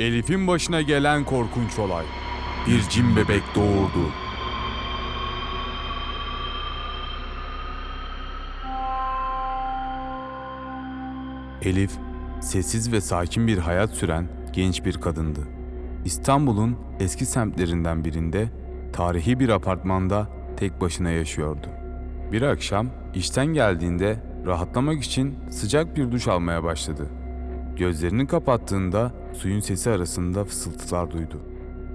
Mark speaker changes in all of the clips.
Speaker 1: Elif'in başına gelen korkunç olay. Bir cin bebek doğurdu. Elif, sessiz ve sakin bir hayat süren genç bir kadındı. İstanbul'un eski semtlerinden birinde tarihi bir apartmanda tek başına yaşıyordu. Bir akşam işten geldiğinde rahatlamak için sıcak bir duş almaya başladı. Gözlerini kapattığında suyun sesi arasında fısıltılar duydu.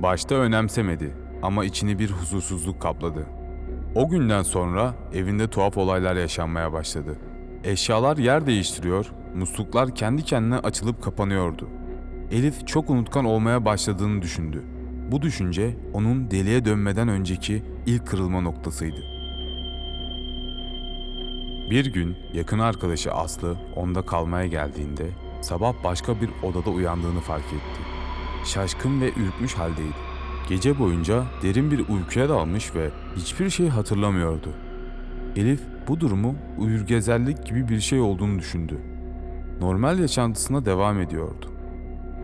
Speaker 1: Başta önemsemedi ama içini bir huzursuzluk kapladı. O günden sonra evinde tuhaf olaylar yaşanmaya başladı. Eşyalar yer değiştiriyor, musluklar kendi kendine açılıp kapanıyordu. Elif çok unutkan olmaya başladığını düşündü. Bu düşünce onun deliye dönmeden önceki ilk kırılma noktasıydı. Bir gün yakın arkadaşı Aslı onda kalmaya geldiğinde sabah başka bir odada uyandığını fark etti. Şaşkın ve ürkmüş haldeydi. Gece boyunca derin bir uykuya dalmış ve hiçbir şey hatırlamıyordu. Elif bu durumu uyurgezerlik gibi bir şey olduğunu düşündü. Normal yaşantısına devam ediyordu.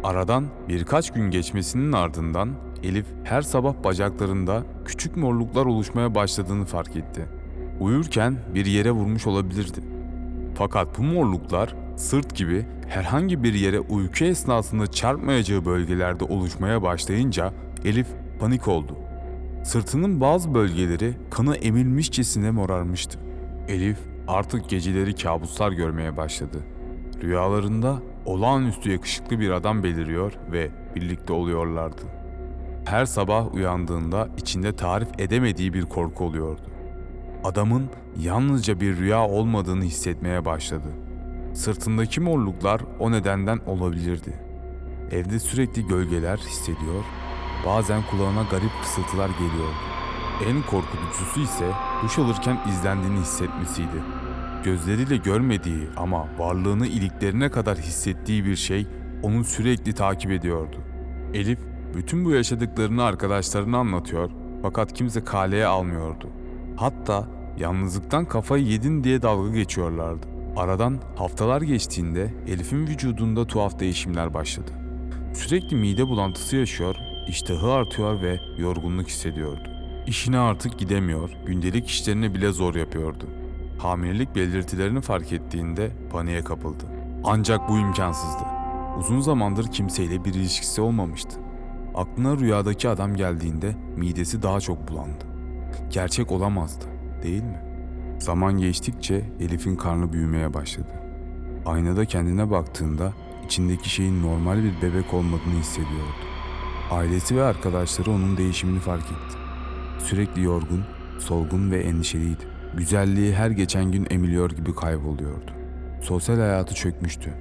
Speaker 1: Aradan birkaç gün geçmesinin ardından Elif her sabah bacaklarında küçük morluklar oluşmaya başladığını fark etti. Uyurken bir yere vurmuş olabilirdi. Fakat bu morluklar sırt gibi herhangi bir yere uyku esnasında çarpmayacağı bölgelerde oluşmaya başlayınca Elif panik oldu. Sırtının bazı bölgeleri kanı emilmişçesine morarmıştı. Elif artık geceleri kabuslar görmeye başladı. Rüyalarında olağanüstü yakışıklı bir adam beliriyor ve birlikte oluyorlardı. Her sabah uyandığında içinde tarif edemediği bir korku oluyordu. Adamın yalnızca bir rüya olmadığını hissetmeye başladı. Sırtındaki morluklar o nedenden olabilirdi. Evde sürekli gölgeler hissediyor, bazen kulağına garip fısıltılar geliyordu. En korkutucusu ise duş alırken izlendiğini hissetmesiydi. Gözleriyle görmediği ama varlığını iliklerine kadar hissettiği bir şey onu sürekli takip ediyordu. Elif bütün bu yaşadıklarını arkadaşlarına anlatıyor fakat kimse kaleye almıyordu. Hatta yalnızlıktan kafayı yedin diye dalga geçiyorlardı. Aradan haftalar geçtiğinde Elif'in vücudunda tuhaf değişimler başladı. Sürekli mide bulantısı yaşıyor, iştahı artıyor ve yorgunluk hissediyordu. İşine artık gidemiyor, gündelik işlerini bile zor yapıyordu. Hamilelik belirtilerini fark ettiğinde paniğe kapıldı. Ancak bu imkansızdı. Uzun zamandır kimseyle bir ilişkisi olmamıştı. Aklına rüyadaki adam geldiğinde midesi daha çok bulandı. Gerçek olamazdı, değil mi? Zaman geçtikçe Elif'in karnı büyümeye başladı. Aynada kendine baktığında içindeki şeyin normal bir bebek olmadığını hissediyordu. Ailesi ve arkadaşları onun değişimini fark etti. Sürekli yorgun, solgun ve endişeliydi. Güzelliği her geçen gün emiliyor gibi kayboluyordu. Sosyal hayatı çökmüştü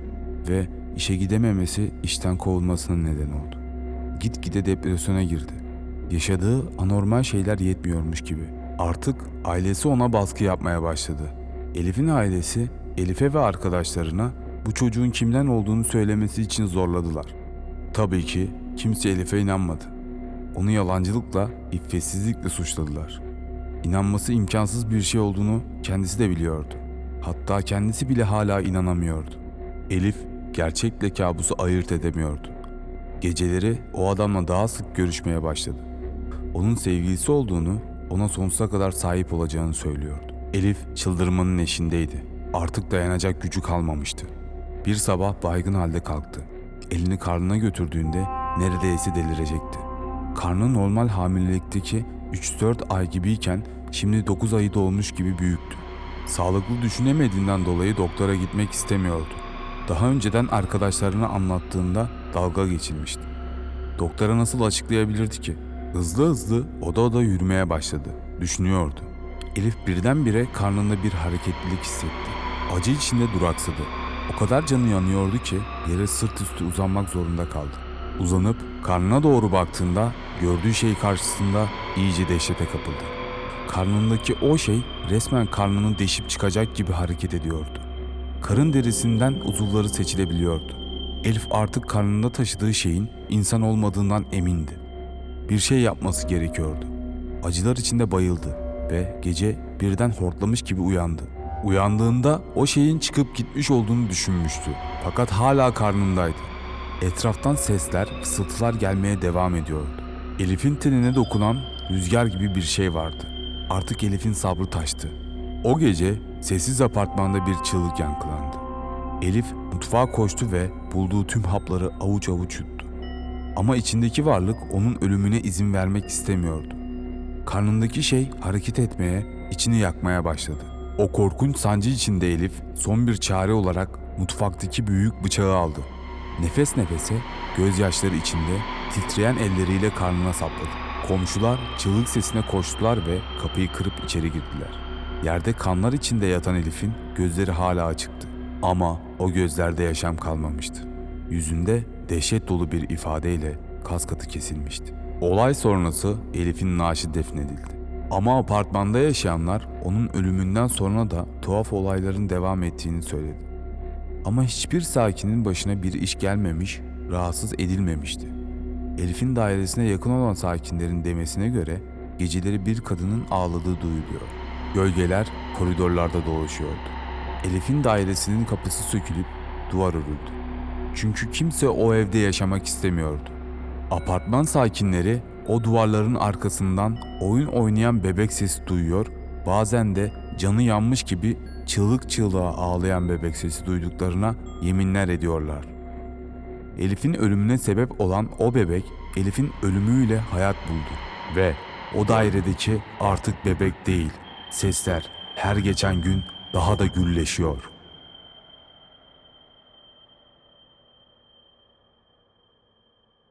Speaker 1: ve işe gidememesi işten kovulmasına neden oldu. Gitgide depresyona girdi. Yaşadığı anormal şeyler yetmiyormuş gibi. Artık ailesi ona baskı yapmaya başladı. Elif'in ailesi Elif'e ve arkadaşlarına bu çocuğun kimden olduğunu söylemesi için zorladılar. Tabii ki kimse Elif'e inanmadı. Onu yalancılıkla, iffetsizlikle suçladılar. İnanması imkansız bir şey olduğunu kendisi de biliyordu. Hatta kendisi bile hala inanamıyordu. Elif gerçekle kabusu ayırt edemiyordu. Geceleri o adamla daha sık görüşmeye başladı. Onun sevgilisi olduğunu, ona sonsuza kadar sahip olacağını söylüyordu. Elif çıldırmanın eşindeydi. Artık dayanacak gücü kalmamıştı. Bir sabah baygın halde kalktı. Elini karnına götürdüğünde neredeyse delirecekti. Karnı normal hamilelikteki 3-4 ay gibiyken şimdi 9 ayı dolmuş gibi büyüktü. Sağlıklı düşünemediğinden dolayı doktora gitmek istemiyordu. Daha önceden arkadaşlarına anlattığında dalga geçilmişti. Doktora nasıl açıklayabilirdi ki? Hızlı hızlı oda oda yürümeye başladı. Düşünüyordu. Elif birdenbire karnında bir hareketlilik hissetti. Acı içinde duraksadı. O kadar canı yanıyordu ki yere sırt üstü uzanmak zorunda kaldı. Uzanıp karnına doğru baktığında gördüğü şey karşısında iyice dehşete kapıldı. Karnındaki o şey resmen karnını deşip çıkacak gibi hareket ediyordu. Karın derisinden uzuvları seçilebiliyordu. Elif artık karnında taşıdığı şeyin insan olmadığından emindi. Bir şey yapması gerekiyordu. Acılar içinde bayıldı ve gece birden hortlamış gibi uyandı. Uyandığında o şeyin çıkıp gitmiş olduğunu düşünmüştü. Fakat hala karnındaydı. Etraftan sesler, fısıltılar gelmeye devam ediyordu. Elif'in tenine dokunan rüzgar gibi bir şey vardı. Artık Elif'in sabrı taştı. O gece sessiz apartmanda bir çığlık yankılandı. Elif mutfağa koştu ve bulduğu tüm hapları avuç avuç yuttu. Ama içindeki varlık onun ölümüne izin vermek istemiyordu. Karnındaki şey hareket etmeye, içini yakmaya başladı. O korkunç sancı içinde Elif son bir çare olarak mutfaktaki büyük bıçağı aldı. Nefes nefese, gözyaşları içinde titreyen elleriyle karnına sapladı. Komşular çığlık sesine koştular ve kapıyı kırıp içeri girdiler. Yerde kanlar içinde yatan Elif'in gözleri hala açıktı. Ama o gözlerde yaşam kalmamıştı. Yüzünde dehşet dolu bir ifadeyle kas katı kesilmişti. Olay sonrası Elif'in naaşı defnedildi. Ama apartmanda yaşayanlar onun ölümünden sonra da tuhaf olayların devam ettiğini söyledi. Ama hiçbir sakinin başına bir iş gelmemiş, rahatsız edilmemişti. Elif'in dairesine yakın olan sakinlerin demesine göre geceleri bir kadının ağladığı duyuluyor. Gölgeler koridorlarda dolaşıyordu. Elif'in dairesinin kapısı sökülüp duvar örüldü. Çünkü kimse o evde yaşamak istemiyordu. Apartman sakinleri o duvarların arkasından oyun oynayan bebek sesi duyuyor, bazen de canı yanmış gibi çığlık çığlığa ağlayan bebek sesi duyduklarına yeminler ediyorlar. Elif'in ölümüne sebep olan o bebek Elif'in ölümüyle hayat buldu ve o dairedeki artık bebek değil, sesler her geçen gün daha da gülleşiyor.